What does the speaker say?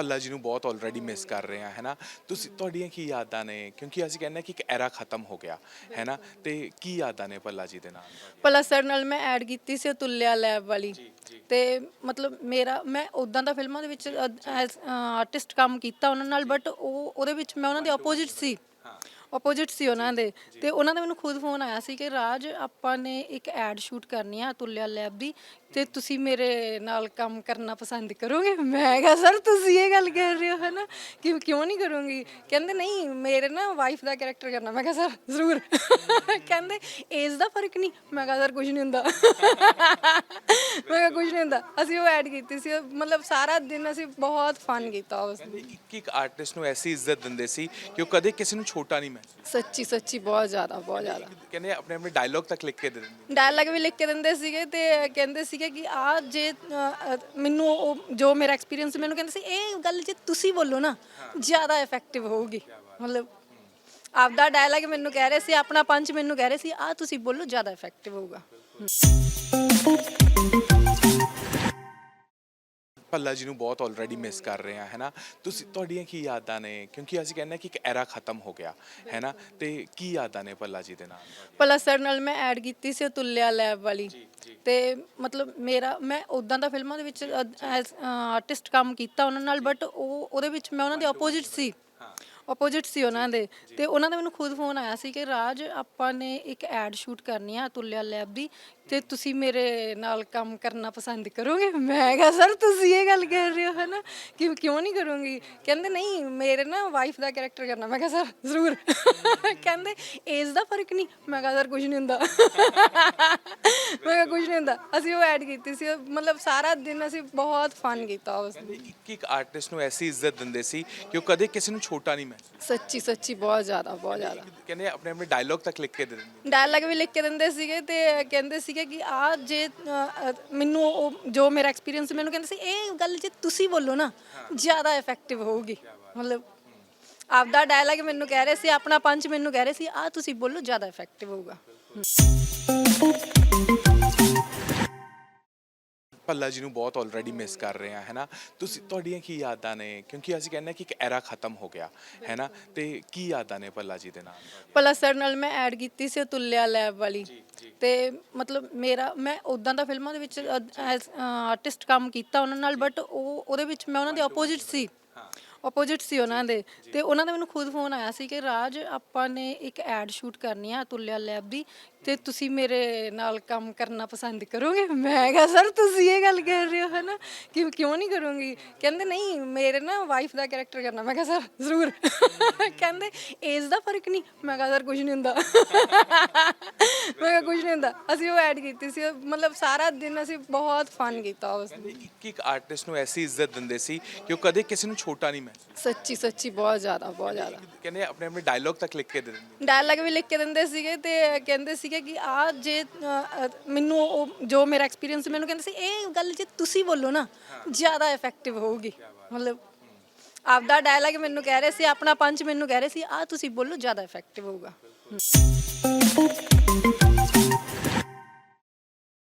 ਭੱਲਾ ਜੀ ਨੂੰ ਬਹੁਤ ਆਲਰੇਡੀ ਮਿਸ ਕਰ ਰਹੇ ਆ ਹੈਨਾ? ਤੁਸੀਂ ਤੁਹਾਡੀਆਂ ਕੀ ਯਾਦਾਂ ਨੇ? ਕਿਉਂਕਿ ਅਸੀਂ ਕਹਿੰਦੇ ਕਿ ਇੱਕ ਐਰਾ ਖਤਮ ਹੋ ਗਿਆ ਹੈਨਾ? ਤੇ ਕੀ ਯਾਦਾਂ ਨੇ ਭੱਲਾ ਜੀ ਦੇ ਨਾਲ? ਭਲਾ ਸਰ ਨਾਲ ਮੈਂ ਐਡ ਕੀਤੀ ਸੀ ਤੁਲਿਆ ਲੈਬ ਵਾਲੀ। ਤੇ ਮਤਲਬ ਮੇਰਾ ਮੈਂ ਉਦਾਂ ਦਾ ਫਿਲਮਾਂ ਦੇ ਵਿੱਚ ਐਜ਼ ਆਰਟਿਸਟ ਕੰਮ ਕੀਤਾ ਉਹਨਾਂ ਨਾਲ ਬਟ ਉਹ ਉਹਦੇ ਵਿੱਚ ਮੈਂ ਉਹਨਾਂ ਦੇ ਆਪੋਜ਼ਿਟ ਸੀ। ਆਪੋਜ਼ਿਟ ਸੀ ਉਹਨਾਂ ਦੇ। ਤੇ ਉਹਨਾਂ ਦਾ ਮੈਨੂੰ ਖੁਦ ਫੋਨ ਆਇਆ ਸੀ ਕਿ ਰਾਜ ਆਪਾਂ ਨੇ ਇੱਕ ਐਡ ਸ਼ੂਟ ਕਰਨੀ ਆ ਤੁਲਿਆ ਲੈਬ ਦੀ। ਤੇ ਤੁਸੀਂ ਮੇਰੇ ਨਾਲ ਕੰਮ ਕਰਨਾ ਪਸੰਦ ਕਰੋਗੇ? ਮੈਂ ਕਿਹਾ ਸਰ ਤੁਸੀਂ ਇਹ ਗੱਲ ਕਰ ਰਹੇ ਹੋ ਹਨਾ? ਕਿ ਕਿਉਂ ਨਹੀਂ ਕਰੂੰਗੀ? ਕਹਿੰਦੇ ਨਹੀਂ ਮੇਰੇ ਨਾ ਵਾਈਫ ਦਾ ਕੈਰੈਕਟਰ ਕਰਨਾ। ਮੈਂ ਕਿਹਾ ਸਰ ਜ਼ਰੂਰ। ਕਹਿੰਦੇ ਏਜ ਦਾ ਫ਼ਰਕ ਨਹੀਂ। ਮੈਂ ਕਿਹਾ ਸਰ ਕੁਝ ਨਹੀਂ ਹੁੰਦਾ। ਮੈਂ ਕਿਹਾ ਕੁਝ ਨਹੀਂ ਹੁੰਦਾ। ਅਸੀਂ ਉਹ ਐਡ ਕੀਤੀ ਸੀ। ਮਤਲਬ ਸਾਰਾ ਦਿਨ ਅਸੀਂ ਬਹੁਤ ਫਨ ਕੀਤਾ ਉਸ ਦਿਨ। ਇੱਕ ਇੱਕ ਆਰਟਿਸਟ ਨੂੰ ਐਸੀ ਇੱਜ਼ਤ ਦਿੰਦੇ ਸੀ ਕਿ ਉਹ ਕਦੇ ਕਿਸੇ ਨੂੰ ਛੋਟਾ ਨਹੀਂ ਮਹਿਸੂਸ ਸੱਚੀ ਸੱਚੀ ਬਹੁਤ ਜ਼ਿਆਦਾ ਬਹੁਤ ਜ਼ਿਆਦਾ। ਕਹਿੰਦੇ ਆਪਣੇ ਆਪਣੇ ਡਾਇਲੌਗ ਤੱਕ ਲਿਖ ਕੇ ਦੇ ਦਿੰਦੇ। ਡਾਇਲੌਗ ਵੀ ਲਿਖ ਕੇ ਦਿੰਦੇ ਸੀਗੇ ਤੇ ਕਹਿੰਦੇ ਸੀਗੇ ਕਿ ਆ ਜੇ ਅ, ਅ, ਮੈਨੂੰ ਉਹ ਜੋ ਮੇਰਾ ਐਕਸਪੀਰੀਅੰਸ ਮੈਨੂੰ ਕਹਿੰਦੇ ਸੀ ਇਹ ਗੱਲ ਜੇ ਤੁਸੀਂ ਬੋਲੋ ਨਾ ਜ਼ਿਆਦਾ ਇਫੈਕਟਿਵ ਹੋਊਗੀ। ਮਤਲਬ ਆਪਦਾ ਡਾਇਲੌਗ ਮੈਨੂੰ ਕਹਿ ਰਹੇ ਸੀ ਆਪਣਾ ਪੰਚ ਮੈਨੂੰ ਕਹਿ ਰਹੇ ਸੀ ਆ ਤੁਸੀਂ ਬੋਲੋ ਜ਼ਿਆਦਾ ਇਫੈਕਟਿਵ ਹੋਊਗਾ। ਭੱਲਾ ਜੀ ਨੂੰ ਬਹੁਤ ਆਲਰੇਡੀ ਮਿਸ ਕਰ ਰਹੇ ਆ ਹੈਨਾ ਤੁਸੀਂ ਤੁਹਾਡੀਆਂ ਕੀ ਯਾਦਾਂ ਨੇ? ਕਿਉਂਕਿ ਅਸੀਂ ਕਹਿੰਦੇ ਹਾਂ ਕਿ ਇੱਕ ਐਰਾ ਖਤਮ ਹੋ ਗਿਆ ਹੈਨਾ ਤੇ ਕੀ ਯਾਦਾਂ ਨੇ ਭੱਲਾ ਜੀ ਦੇ ਨਾਲ? ਭਲਾ ਸਰ ਨਾਲ ਮੈਂ ਐਡ ਕੀਤੀ ਸੀ ਤੁਲਿਆ ਲੈਬ ਵਾਲੀ। ਤੇ ਮਤਲਬ ਮੇਰਾ, ਮੈਂ ਉਦਾਂ ਦਾ ਫਿਲਮਾਂ ਦੇ ਵਿੱਚ ਐਜ਼ ਆਰਟਿਸਟ ਕੰਮ ਕੀਤਾ ਉਹਨਾਂ ਨਾਲ ਬਟ ਉਹ, ਉਹਦੇ ਵਿੱਚ ਮੈਂ ਉਹਨਾਂ ਦੇ ਆਪੋਜ਼ਿਟ ਸੀ। ਆਪੋਜ਼ਿਟ ਸੀ ਉਹਨਾਂ ਦੇ। ਤੇ ਉਹਨਾਂ ਦਾ ਮੈਨੂੰ ਖੁਦ ਫੋਨ ਆਇਆ ਸੀ ਕਿ, ਰਾਜ, ਆਪਾਂ ਨੇ ਇੱਕ ਐਡ ਸ਼ੂਟ ਕਰਨੀ ਆ, ਤੁਲਿਆ ਲੈਬ ਦੀ। ਤੇ ਤੁਸੀਂ ਮੇਰੇ ਨਾਲ ਕੰਮ ਕਰਨਾ ਪਸੰਦ ਕਰੋਗੇ? ਮੈਂ ਕਿਹਾ ਸਰ ਤੁਸੀਂ ਇਹ ਗੱਲ ਕਰ ਰਹੇ ਹੋ ਹਨਾ? ਕਿ ਕਿਉਂ ਨਹੀਂ ਕਰੂੰਗੀ? ਕਹਿੰਦੇ ਨਹੀਂ ਮੇਰੇ ਨਾ ਵਾਈਫ ਦਾ ਕੈਰੈਕਟਰ ਕਰਨਾ। ਮੈਂ ਕਿਹਾ ਸਰ ਜ਼ਰੂਰ। ਕਹਿੰਦੇ ਏਜ ਦਾ ਫ਼ਰਕ ਨਹੀਂ। ਮੈਂ ਕਿਹਾ ਸਰ ਕੁਝ ਨਹੀਂ ਹੁੰਦਾ। ਮੈਂ ਕਿਹਾ ਕੁਝ ਨਹੀਂ ਹੁੰਦਾ। ਅਸੀਂ ਉਹ ਐਡ ਕੀਤੀ ਸੀ। ਮਤਲਬ ਸਾਰਾ ਦਿਨ ਅਸੀਂ ਬਹੁਤ ਫਨ ਕੀਤਾ ਉਸ ਦਿਨ। ਇੱਕ ਇੱਕ ਆਰਟਿਸਟ ਨੂੰ ਐਸੀ ਇੱਜ਼ਤ ਦਿੰਦੇ ਸੀ ਕਿ ਉਹ ਕਦੇ ਕਿਸੇ ਨੂੰ ਛੋਟਾ ਨਹੀਂ ਮਹਿਸੂਸ ਸੱਚੀ ਸੱਚੀ ਬਹੁਤ ਜ਼ਿਆਦਾ ਬਹੁਤ ਜ਼ਿਆਦਾ। ਕਹਿੰਦੇ ਆਪਣੇ ਆਪਣੇ ਡਾਇਲੌਗ ਤੱਕ ਲਿਖ ਕੇ ਦੇ ਦਿੰਦੇ। ਡਾਇਲੌਗ ਵੀ ਲਿਖ ਕੇ ਦਿੰਦੇ ਸੀਗੇ ਤੇ ਕਹਿੰਦੇ ਸੀਗੇ ਕਿ ਆ ਜੇ ਅ, ਮੈਨੂੰ ਉਹ ਜੋ ਮੇਰਾ ਐਕਸਪੀਰੀਅੰਸ ਮੈਨੂੰ ਕਹਿੰਦੇ ਸੀ ਇਹ ਗੱਲ ਜੇ ਤੁਸੀਂ ਬੋਲੋ ਨਾ ਜ਼ਿਆਦਾ ਇਫੈਕਟਿਵ ਹੋਊਗੀ। ਮਤਲਬ ਆਪਦਾ ਡਾਇਲੌਗ ਮੈਨੂੰ ਕਹਿ ਰਹੇ ਸੀ ਆਪਣਾ ਪੰਚ ਮੈਨੂੰ ਕਹਿ ਰਹੇ ਸੀ ਆ ਤੁਸੀਂ ਬੋਲੋ ਜ਼ਿਆਦਾ ਇਫੈਕਟਿਵ ਹੋਊਗਾ। ਭੱਲਾ ਜੀ ਨੂੰ ਬਹੁਤ ਆਲਰੇਡੀ ਮਿਸ ਕਰ ਰਹੇ ਆ ਹੈਨਾ? ਤੁਸੀਂ ਤੁਹਾਡੀਆਂ ਕੀ ਯਾਦਾਂ ਨੇ? ਕਿਉਂਕਿ ਅਸੀਂ ਕਹਿੰਦੇ ਕਿ ਇੱਕ ਐਰਾ ਖਤਮ ਹੋ ਗਿਆ ਹੈਨਾ? ਤੇ ਕੀ ਯਾਦਾਂ ਨੇ ਭੱਲਾ ਜੀ ਦੇ ਨਾਲ? ਭਲਾ ਸਰ ਨਾਲ ਮੈਂ ਐਡ ਕੀਤੀ ਸੀ ਤੁਲਿਆ ਲੈਬ ਵਾਲੀ। ਤੇ ਮਤਲਬ ਮੇਰਾ ਮੈਂ ਉਦਾਂ ਦਾ ਫਿਲਮਾਂ ਦੇ ਵਿੱਚ ਆਰਟਿਸਟ ਕੰਮ ਕੀਤਾ ਉਹਨਾਂ ਨਾਲ ਬਟ ਉਹ ਉਹਦੇ ਵਿੱਚ ਮੈਂ ਉਹਨਾਂ ਦੇ ਆਪੋਜ਼ਿਟ ਸੀ। ਆਪੋਜ਼ਿਟ ਸੀ ਉਹਨਾਂ ਦੇ। ਤੇ ਉਹਨਾਂ ਦਾ ਮੈਨੂੰ ਖੁਦ ਫੋਨ ਆਇਆ ਸੀ ਕਿ, ਰਾਜ, ਆਪਾਂ ਨੇ ਇੱਕ ਐਡ ਸ਼ੂਟ ਕਰਨੀ ਆ ਤੁਲਿਆ ਲੈਬ ਦੀ, ਤੇ ਤੁਸੀਂ ਮੇਰੇ ਨਾਲ ਕੰਮ ਕਰਨਾ ਪਸੰਦ ਕਰੋਗੇ? ਮੈਂ ਕਿਹਾ, ਸਰ, ਤੁਸੀਂ ਇਹ ਗੱਲ ਕਰ ਰਹੇ ਹੋ, ਹਨਾ? ਕਿ ਕਿਉਂ ਨਹੀਂ ਕਰੂੰਗੀ? ਕਹਿੰਦੇ, ਨਹੀਂ, ਮੇਰੇ ਨਾ ਵਾਈਫ ਦਾ ਕੈਰੈਕਟਰ ਕਰਨਾ। ਮੈਂ ਕਿਹਾ, ਸਰ, ਜ਼ਰੂਰ। ਕਹਿੰਦੇ ਏਜ ਦਾ ਫ਼ਰਕ ਨਹੀਂ। ਮੈਂ ਕਿਹਾ, ਸਰ ਕੁਝ ਨਹੀਂ ਹੁੰਦਾ। ਮੈਂ ਕਿਹਾ ਕੁਝ ਨਹੀਂ ਹੁੰਦਾ। ਅਸੀਂ ਉਹ ਐਡ ਕੀਤੀ ਸੀ। ਮਤਲਬ ਸਾਰਾ ਦਿਨ ਅਸੀਂ ਬਹੁਤ ਫਨ ਕੀਤਾ ਉਸ ਦਿਨ। ਇੱਕ ਇੱਕ ਆਰਟਿਸਟ ਨੂੰ ਐਸੀ ਇੱਜ਼ਤ ਦਿੰਦੇ ਸੀ ਕਿ ਉਹ ਕਦੇ ਕਿਸੇ ਨੂੰ ਛੋਟਾ ਨਹੀਂ ਮਹਿਸੂਸ ਸੱਚੀ ਸੱਚੀ ਬਹੁਤ ਜ਼ਿਆਦਾ ਬਹੁਤ ਜ਼ਿਆਦਾ। ਕਹਿੰਦੇ ਆਪਣੇ ਆਪਣੇ ਡਾਇਲੌਗ ਤੱਕ ਲਿਖ ਕੇ ਦੇ ਦਿੰਦੇ ਡਾਇਲੌਗ ਵੀ ਲਿਖ ਕੇ ਦਿੰਦੇ ਸੀਗੇ ਤੇ ਕਹਿੰਦੇ ਸੀਗੇ ਕਿ ਆ ਜੇ ਅ, ਅ, ਮੈਨੂੰ ਉਹ ਜੋ ਮੇਰਾ ਐਕਸਪੀਰੀਅੰਸ ਮੈਨੂੰ ਕਹਿੰਦੇ ਸੀ ਇਹ ਗੱਲ ਜੇ ਤੁਸੀਂ ਬੋਲੋ ਨਾ ਜ਼ਿਆਦਾ ਇਫੈਕਟਿਵ ਹੋਊਗੀ। ਮਤਲਬ ਆਪਦਾ ਡਾਇਲੌਗ ਮੈਨੂੰ ਕਹਿ ਰਹੇ ਸੀ ਆਪਣਾ ਪੰਚ ਮੈਨੂੰ ਕਹਿ ਰਹੇ ਸੀ ਆ ਤੁਸੀਂ ਬੋਲੋ ਜ਼ਿਆਦਾ ਇਫੈਕਟਿਵ ਹੋਊਗਾ।